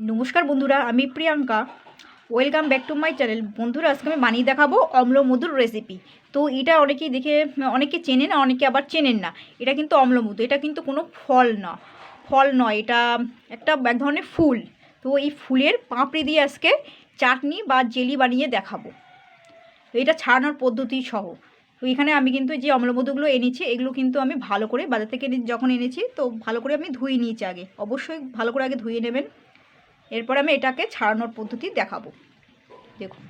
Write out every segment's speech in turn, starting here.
নমস্কার বন্ধুরা, আমি Priyanka. Welcome back to my channel বন্ধুরা, আজকে আমি বানিয়ে দেখাবো অম্ল মধুর রেসিপি তো এটা অনেকেই দেখে, অনেকে চেনে না, অনেকে আবার চেনেন না। এটা কিন্তু অম্ল মধু এটা কিন্তু কোনো ফল না। ফল নয়, এটা একটা এক ধরনের ফুল। তো এই ফুলের পাঁপড়ি দিয়ে আজকে চাটনি বা জেলি বানিয়ে দেখাবো। তো এটা ছাড়ানোর পদ্ধতি সহ। তো এখানে আমি কিন্তু যে অম্লমধুগুলো এনেছি, এগুলো কিন্তু আমি ভালো করে বাজার থেকে যখন এনেছি, তো ভালো করে আমি ধুয়ে নিয়েছি আগে। অবশ্যই ভালো করে আগে ধুয়ে নেবেন। এরপর আমি এটাকে ছাড়ানোর পদ্ধতি দেখাবো। দেখুন।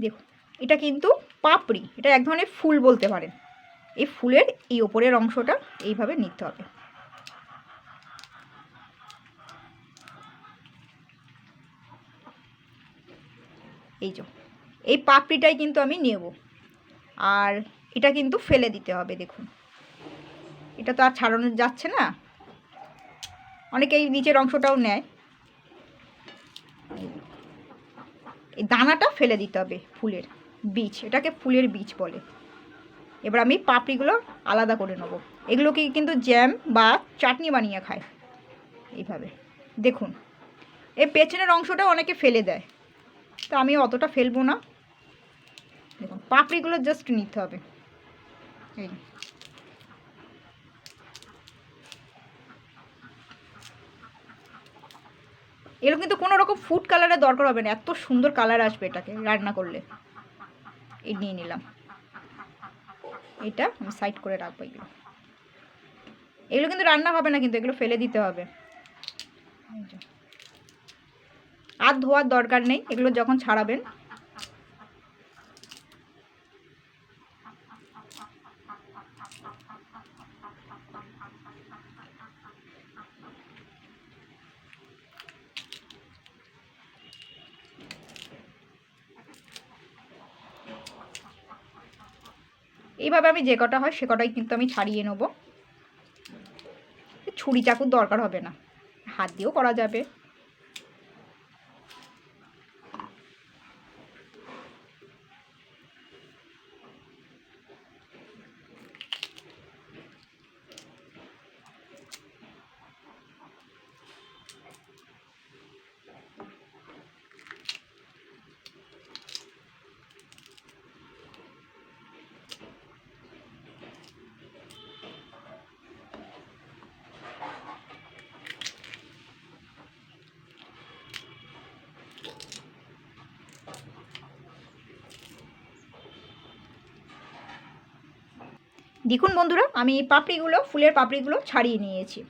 দেখুন, এটা কিন্তু পাপড়ি, এটা এক ধরনের ফুল বলতে পারেন। এই ফুলের এই ওপরের অংশটা এইভাবে নিতে হবে। এই যে, এই পাপড়িটাই কিন্তু আমি নেব। আর এটা কিন্তু ফেলে দিতে হবে, দেখুন। এটা তো আর ছাড়ানো যাচ্ছে না। অনেকে এই নিচের অংশটাও নেয়। এই দানাটা ফেলে দিতে হবে ফুলের বীজ, এটাকে ফুলের বীজ বলে। এবার আমি পাপড়িগুলো আলাদা করে নেব। এগুলোকে কিন্তু জ্যাম বা চাটনি বানিয়ে খায় এইভাবে। দেখুন এই পেছনের অংশটা অনেকে ফেলে দেয়। তো আমি অতটা ফেলব না। দেখুন, পাপড়িগুলো জাস্ট নিতে হবে। এই। এগুলো কিন্তু কোনো রকম ফুড কালারের দরকার হবে না। এত সুন্দর কালার আসবে এটাকে রান্না করলে। এই নিয়ে নিলাম। এটা আমি সাইড করে রাখব এগুলো। এগুলো কিন্তু রান্না হবে না কিন্তু, এগুলো ফেলে দিতে হবে। আর ধোয়ার দরকার নেই। এগুলো যখন ছাড়াবেন এইভাবে আমি যে কটা হয় সে কটাই কিন্তু আমি ছাড়িয়ে নেব। ছুরি চাকুর দরকার হবে না। হাত দিয়েও করা যাবে। দেখুন বন্ধুরা, আমি পাপড়িগুলো, ফুলের পাপড়িগুলো ছাড়িয়ে নিয়েছি।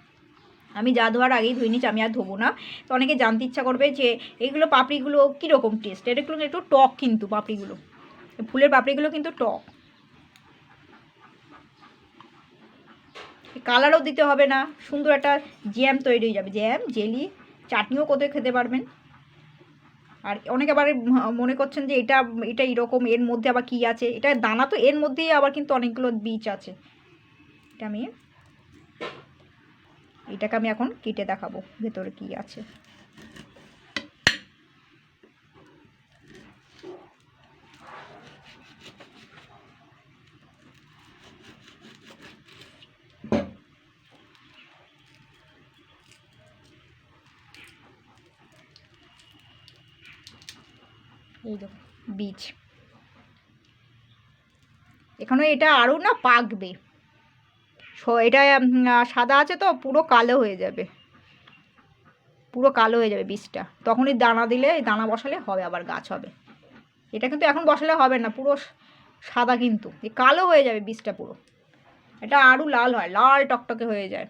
আমি যা ধোয়ার আগেই ধুয়ে নিচ্ছি আমি আর ধোবো না। তো অনেকে জানতে ইচ্ছা করবে যে, এইগুলো পাপড়িগুলো কীরকম টেস্ট এগুলো একটু টক কিন্তু পাপড়িগুলো। ফুলের পাপড়িগুলো কিন্তু টক। কালারও দিতে হবে না, সুন্দর একটা জ্যাম তৈরি হয়ে যাবে। জ্যাম, জেলি, চাটনিও কোথায় খেতে পারবেন। আর অনেকে আবার মনে করছেন যে এটা এটা এরকম, এর মধ্যে আবার কি আছে? এটা দানা তো এর মধ্যেই আবার কিন্তু অনেকগুলো বীজ আছে। এটা আমি, এটাকে আমি এখন কেটে দেখাবো ভেতরে কি আছে। এই দেখো, বীজ। এখানে এটা আরও না পাকবে। এটা সাদা আছে তো, পুরো কালো হয়ে যাবে। পুরো কালো হয়ে যাবে বীজটা। তখনই দানা দিলে, দানা বসালে হবে, আবার গাছ হবে। এটা কিন্তু এখন বসালে হবে না, পুরো সাদা কিন্তু। এই কালো হয়ে যাবে বীজটা পুরো। এটা আরও লাল হয়, লাল টকটকে হয়ে যায়।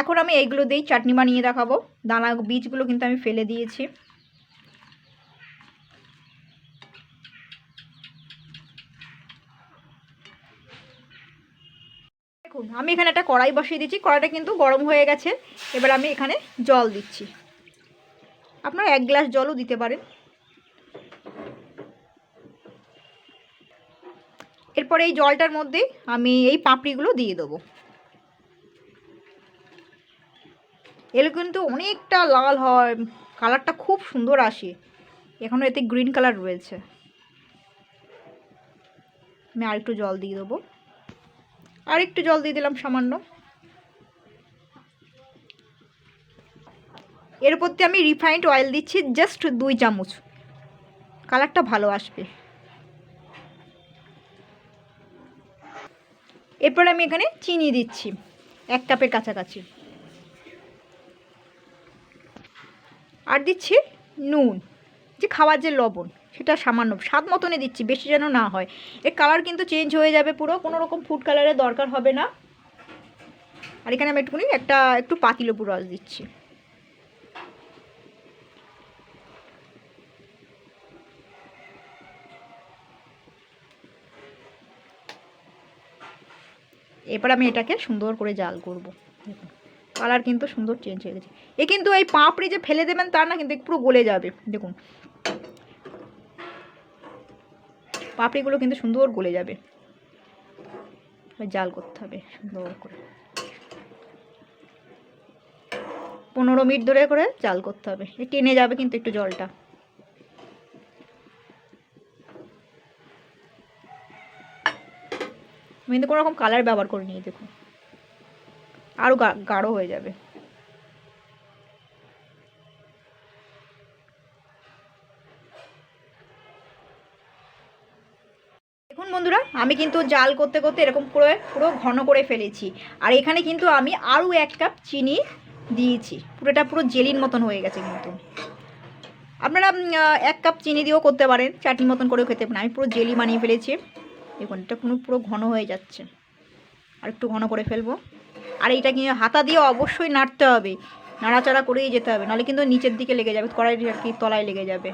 এখন আমি এইগুলো দিয়েই চাটনি বানিয়ে দেখাবো। দানা বীজগুলো কিন্তু আমি ফেলে দিয়েছি। দেখুন, আমি এখানে একটা কড়াই বসিয়ে দিচ্ছি, কড়াইটা কিন্তু গরম হয়ে গেছে। এবার আমি এখানে জল দিচ্ছি। আপনারা এক গ্লাস জলও দিতে পারেন। এরপরে এই জলটার মধ্যে আমি এই পাপড়িগুলো দিয়ে দেবো। এগুলো কিন্তু অনেকটা লাল হয়, কালারটা খুব সুন্দর আসে। এখনও এতে গ্রিন কালার রয়েছে। আমি আরেকটু জল দিয়ে দেবো। আর একটু জল দিয়ে দিলাম সামান্য। এর আমি রিফাইন্ড অয়েল দিচ্ছি জাস্ট দুই চামচ। কালারটা ভালো আসবে। এরপর আমি এখানে চিনি দিচ্ছি, এক কাপের কাছাকাছি। আর দিচ্ছি নুন, যে খাওয়ার যে লবণ। সেটা সামান্য, স্বাদ মতনই দিচ্ছি, বেশি যেন না হয়। এর কালার কিন্তু চেঞ্জ হয়ে যাবে পুরো, কোনো রকম ফুড কালারের দরকার হবে না। আর এখানে আমি একটুখানি, একটা, একটু পাতিলেবুর রস দিচ্ছি। এবার আমি এটাকে সুন্দর করে জাল করব। দেখুন কালার কিন্তু সুন্দর চেঞ্জ হয়ে গেছে। এ কিন্তু এই পাপড়ি যে ফেলে দেবেন তা না, কিন্তু পুরো গলে যাবে। দেখুন পাপড়িগুলো কিন্তু সুন্দর গলে যাবে। জাল করতে হবে সুন্দর করে। পনেরো মিনিট ধরে করে জাল করতে হবে। টেনে যাবে কিন্তু একটু জলটা। আমি কিন্তু কোনো রকম কালার ব্যবহার করে নিয়ে দেখুন। আরও গাঢ় হয়ে যাবে। বন্ধুরা, আমি কিন্তু জাল করতে করতে এরকম করে পুরো ঘন করে ফেলেছি। আর এখানে কিন্তু আমি আরও এক কাপ চিনি দিয়েছি। পুরোটা পুরো জেলির মতন হয়ে গেছে কিন্তু। আপনারা এক কাপ চিনি দিয়েও করতে পারেন, চাটনি মতন করেও খেতে পারেন। আমি পুরো জেলি বানিয়ে ফেলেছি। দেখুন, এটা কোনো পুরো ঘন হয়ে যাচ্ছে। আর একটু ঘন করে ফেলব। আর এইটা কিন্তু হাতা দিয়ে অবশ্যই নাড়তে হবে। নাড়াচাড়া করেই যেতে হবে। নাহলে কিন্তু নিচের দিকে লেগে যাবে কড়াইয়ের আর কি তলায় লেগে যাবে।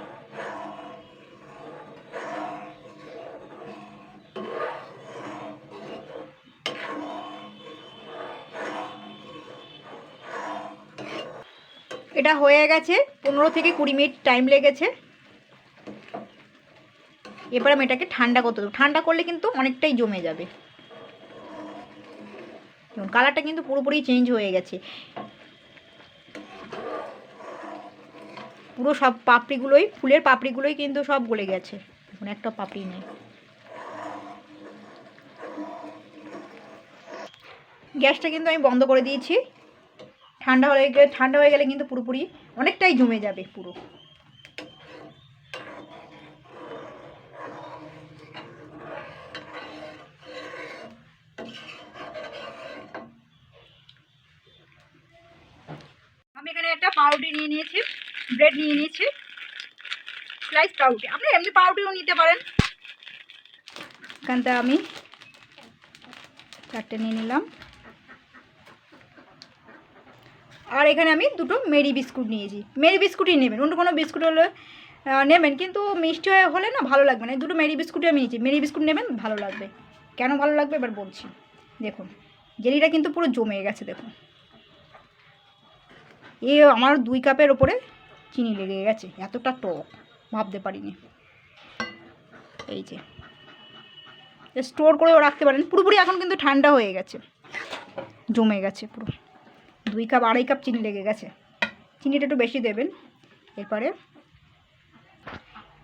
এটা হয়ে গেছে, পনেরো থেকে কুড়ি মিনিট টাইম লেগেছে। এবার আমি এটাকে ঠান্ডা করতে দেবো। ঠান্ডা করলে কিন্তু অনেকটাই জমে যাবে। কালারটা কিন্তু পুরোপুরি চেঞ্জ হয়ে গেছে। পুরো সব পাপড়িগুলোই, ফুলের পাপড়িগুলোই কিন্তু সব গলে গেছে। এখন একটা পাপড়ি নেই। গ্যাসটা কিন্তু আমি বন্ধ করে দিয়েছি। ঠান্ডা হয়ে গেলে, ঠান্ডা হয়ে গেলে কিন্তু পুরোপুরি অনেকটাই জমে যাবে পুরো। আমি এখানে একটা পাউরুটি নিয়ে নিয়েছি, ব্রেড নিয়ে নিয়েছি স্লাইস পাউরুটি। আপনি এমনি পাউরুটিও নিতে পারেন। এখানটা আমি চারটে নিয়ে নিলাম। আর এখানে আমি দুটো মেরি বিস্কুট নিয়েছি। মেরি বিস্কুটই নেবেন, অন্য কোনো বিস্কুট হলে নেবেন, কিন্তু মিষ্টি হয়ে হলে না ভালো লাগবে না। দুটো মেরি বিস্কুটই আমি নিয়েছি। মেরি বিস্কুট নেবেন, ভালো লাগবে। কেন ভালো লাগবে? এবার বলছি। দেখুন, জেলিটা কিন্তু পুরো জমে গেছে, দেখুন। এ আমার দুই কাপের ওপরে চিনি লেগে গেছে, এতটা টক, ভাবতে পারিনি। এই যে স্টোর করেও রাখতে পারেন। পুরোপুরি এখন কিন্তু ঠান্ডা হয়ে গেছে, জমে গেছে পুরো। দুই কাপ, আড়াই কাপ চিনি লেগে গেছে। চিনিটা একটু বেশি দেবেন। এরপরে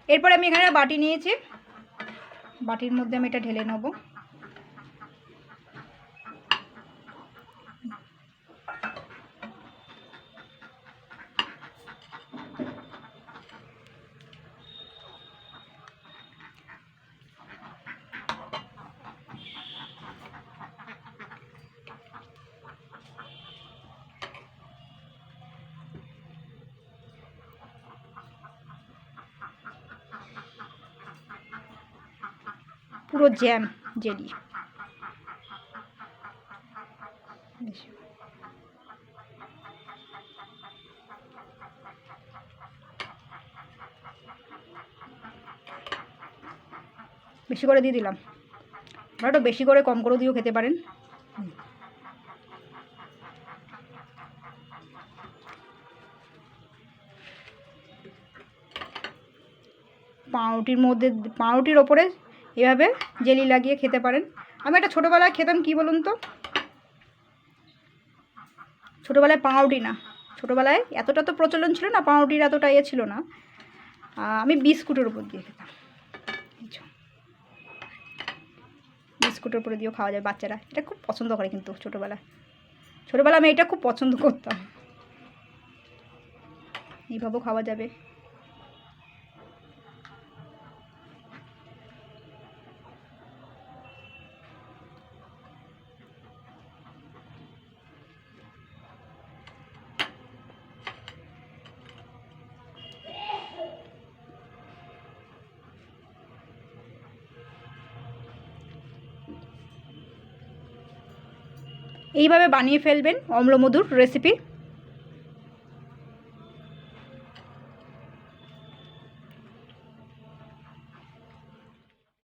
এরপরে আমি এখানে বাটি নিয়েছি। বাটির মধ্যে আমি এটা ঢেলে নেব। পুরো জ্যাম জেলি। বেশি করে দিয়ে দিলাম। আপনারা একটু বেশি করে কম করে দিয়েও খেতে পারেন। পাউরুটির মধ্যে, পাউরুটির ওপরে এভাবে জেলি লাগিয়ে খেতে পারেন। আমি এটা ছোটোবেলায় খেতাম, কি বলুন তো? ছোটোবেলায় পাউরুটি না। ছোটোবেলায় এতটা তো প্রচলন ছিল না, পাউরুটির এতটা ইয়ে ছিল না। আমি বিস্কুটের উপর দিয়ে খেতাম। বিস্কুটের উপরে দিয়েও খাওয়া যায় বাচ্চারা। এটা খুব পছন্দ করে কিন্তু ছোটোবেলায়। ছোটোবেলায় আমি এটা খুব পছন্দ করতাম। এইভাবেও খাওয়া যাবে। এইভাবে বানিয়ে ফেলবেন অম্লমধুর রেসিপি